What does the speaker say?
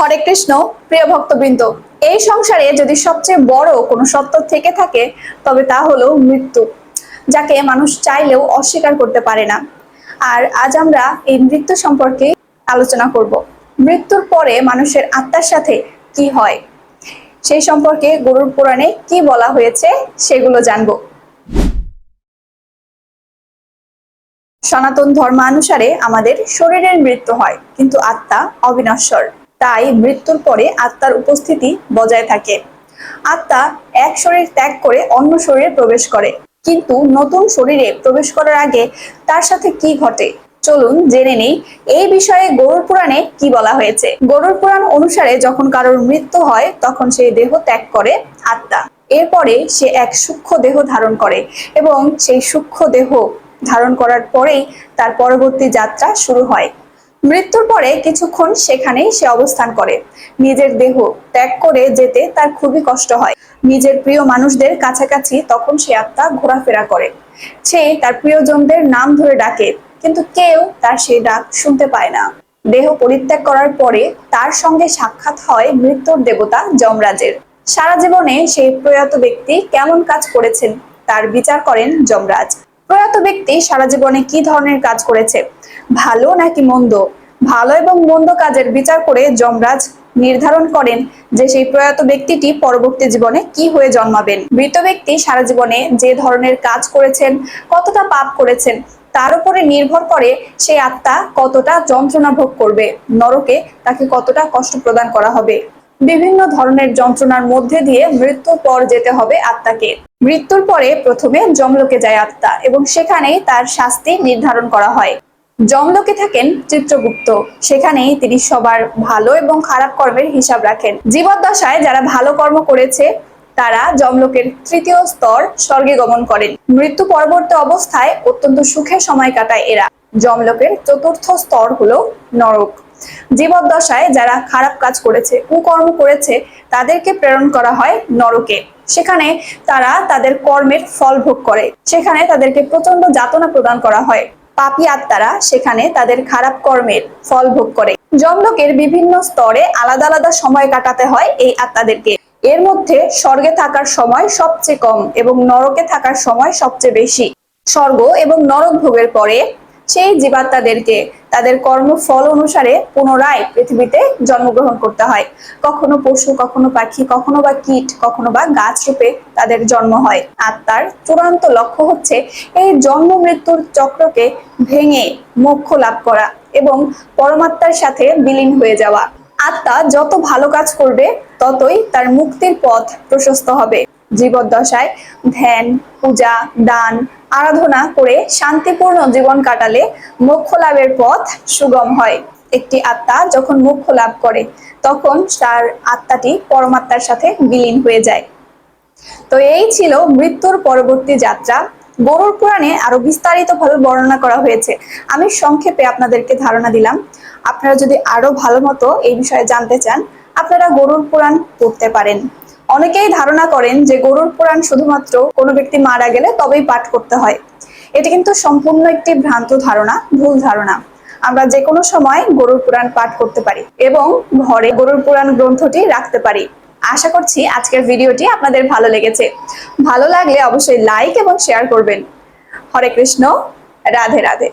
হরে কৃষ্ণ, প্রিয় ভক্তবৃন্দ, এই সংসারে যদি সবচেয়ে বড় কোনো সত্য থেকে থাকে, তবে তা হলো মৃত্যু, যাকে মানুষ চাইলেও অস্বীকার করতে পারে না। আর আজ আমরা এই মৃত্যু সম্পর্কে আলোচনা করব। মৃত্যুর পরে মানুষের আত্মার সাথে কি হয়? সেই সম্পর্কে গরুর পুরাণে কি বলা হয়েছে, সেগুলো জানব। সনাতন ধর্মানুসারে আমাদের শরীরের মৃত্যু হয়, কিন্তু আত্মা অবিনশ্বর। তাই মৃত্যুর পরে আত্মার উপস্থিতি বজায় থাকে। আত্মা এক শরীর ত্যাগ করে অন্য শরীরে প্রবেশ করে। কিন্তু নতুন শরীরে প্রবেশ করার আগে তার সাথে কি ঘটে? চলুন জেনে নেই। এই বিষয়ে গরুর পুরাণে কি বলা হয়েছে? গরুর পুরাণ অনুসারে যখন কারোর মৃত্যু হয়, তখন সেই দেহ ত্যাগ করে আত্মা। এরপরে সে এক সূক্ষ্ম দেহ ধারণ করে এবং সেই সূক্ষ্ম দেহ ধারণ করার পরেই তার পরবর্তী যাত্রা শুরু হয়। মৃত্যুর পরে কিছুক্ষণ সেখানেই সে অবস্থান করে। নিজের দেহ ত্যাগ করে যেতে তার খুবই কষ্ট হয়। নিজের প্রিয় মানুষদের কাছাকাছি তখন সে আত্মা ঘোরাফেরা করে। সে তার প্রিয়জনদের নাম ধরে ডাকে, কিন্তু কেউ তার সেই ডাক শুনতে পায় না। দেহ পরিত্যাগ করার পরে তার সঙ্গে সাক্ষাৎ হয় মৃত্যুর দেবতা যমরাজের। সারা জীবনে সেই প্রয়াত ব্যক্তি কেমন কাজ করেছেন, তার বিচার করেন যমরাজ। প্রয়াত ব্যক্তি সারা জীবনে কি ধরনের কাজ করেছে? ভালো নাকি মন্দ? ভালো এবং মন্দ কাজের বিচার করে যমরাজ নির্ধারণ করেন যে সেই প্রয়াত ব্যক্তিটি পরবর্তী জীবনে কি হয়ে জন্মাবেন। মৃত ব্যক্তি সারা জীবনে যে ধরনের কাজ করেছেন, কতটা পাপ করেছেন, তার উপরে নির্ভর করে সেই আত্মা কতটা যন্ত্রণা ভোগ করবে, নরকে তাকে কতটা কষ্ট প্রদান করা হবে। বিভিন্ন ধরনের যন্ত্রণার মধ্যে দিয়ে মৃত্যুর পর যেতে হবে আত্মাকে। মৃত্যুর পরে প্রথমে যমলোকে যায় আত্মা এবং সেখানেই তার শাস্তি নির্ধারণ করা হয়। যমলোকে থাকেন চিত্রগুপ্ত। সেখানেই তিনি সবার ভালো এবং খারাপ কর্মের হিসাব রাখেন। জীবদ্দশায় যারা ভালো কর্ম করেছে, তারা যমলোকের তৃতীয় স্তর স্বর্গে গমন করেন। মৃত্যু পরবর্তী অবস্থায় অত্যন্ত সুখের সময় কাটায় এরা। যমলোকের চতুর্থ স্তর হলো নরক। জীবদ্দশায় যারা খারাপ কাজ করেছে, কুকর্ম করেছে, তাদেরকে প্রেরণ করা হয় নরকে। সেখানে তারা তাদের কর্মের ফল ভোগ করে। সেখানে তাদেরকে প্রচণ্ড যাতনা প্রদান করা হয়। পাপী আত্মারা সেখানে তাদের খারাপ কর্মের ফল ভোগ করে। যমলোকের বিভিন্ন স্তরে আলাদা আলাদা সময় কাটাতে হয় এই আত্মাদেরকে। এর মধ্যে স্বর্গে থাকার সময় সবচেয়ে কম এবং নরকে থাকার সময় সবচেয়ে বেশি। স্বর্গ এবং নরক ভোগের পরে সেই জীবাত্মাদেরকে তাদের কর্মফল অনুসারে পুনরায় পৃথিবীতে জন্মগ্রহণ করতে হয়। কখনো পশু, কখনো পাখি, কখনো বা কীট, কখনো বা গাছ রূপে তাদের জন্ম হয়। আত্মার চূড়ান্ত লক্ষ্য হচ্ছে এই জন্ম মৃত্যুর চক্রকে ভেঙে মোক্ষ লাভ করা এবং পরমাত্মার সাথে বিলীন হয়ে যাওয়া। আত্মা যত ভালো কাজ করবে, ততই তার মুক্তির পথ প্রশস্ত হবে। জীবদ্দশায় ধ্যান, পূজা, দান, আরাধনা করে শান্তিপূর্ণ জীবন কাটালে মোক্ষ লাভের পথ সুগম হয়। একটি আত্মা যখন মোক্ষ লাভ করে, তখন তার আত্মাটি পরমাত্মার সাথে বিলীন হয়ে যায়। তো এই ছিল মৃত্যুর পরবর্তী যাত্রা। গরুর পুরাণে আরও বিস্তারিতভাবে বর্ণনা করা হয়েছে। আমি সংক্ষেপে আপনাদেরকে ধারণা দিলাম। আপনারা যদি আরও ভালো মতো এই বিষয়ে জানতে চান, আপনারা গরুর পুরাণ পড়তে পারেন। অনেকেই ধারণা করেন যে গরুর পুরাণ শুধুমাত্র কোনো ব্যক্তি মারা গেলে তবেই পাঠ করতে হয়। এটি কিন্তু সম্পূর্ণ একটি ভ্রান্ত ধারণা, ভুল ধারণা। আমরা যে কোনো সময় গরুর পুরাণ পাঠ করতে পারি এবং ঘরে গরুর পুরাণ গ্রন্থটি রাখতে পারি। আশা করছি আজকের ভিডিওটি আপনাদের ভালো লেগেছে। ভালো লাগলে অবশ্যই লাইক এবং শেয়ার করবেন। হরে কৃষ্ণ, রাধে রাধে।